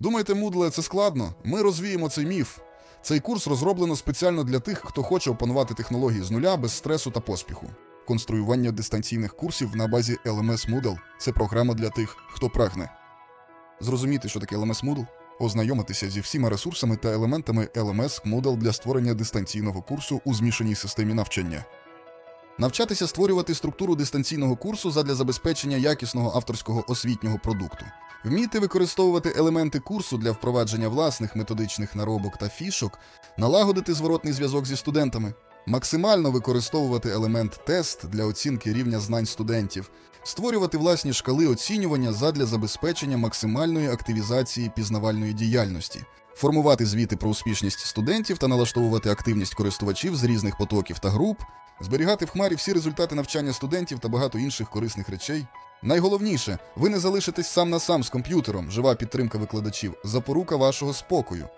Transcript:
Думаєте, Moodle – це складно? Ми розвіємо цей міф. Цей курс розроблено спеціально для тих, хто хоче опанувати технології з нуля без стресу та поспіху. Конструювання дистанційних курсів на базі LMS Moodle – це програма для тих, хто прагне. Зрозуміти, що таке LMS Moodle, ознайомитися зі всіма ресурсами та елементами LMS Moodle для створення дистанційного курсу у змішаній системі навчання. Навчатися створювати структуру дистанційного курсу задля забезпечення якісного авторського освітнього продукту. Вміти використовувати елементи курсу для впровадження власних методичних наробок та фішок, налагодити зворотний зв'язок зі студентами, максимально використовувати елемент тест для оцінки рівня знань студентів, створювати власні шкали оцінювання задля забезпечення максимальної активізації пізнавальної діяльності, формувати звіти про успішність студентів та налаштовувати активність користувачів з різних потоків та груп, зберігати в хмарі всі результати навчання студентів та багато інших корисних речей. Найголовніше, ви не залишитесь сам на сам з комп'ютером, жива підтримка викладачів, запорука вашого спокою.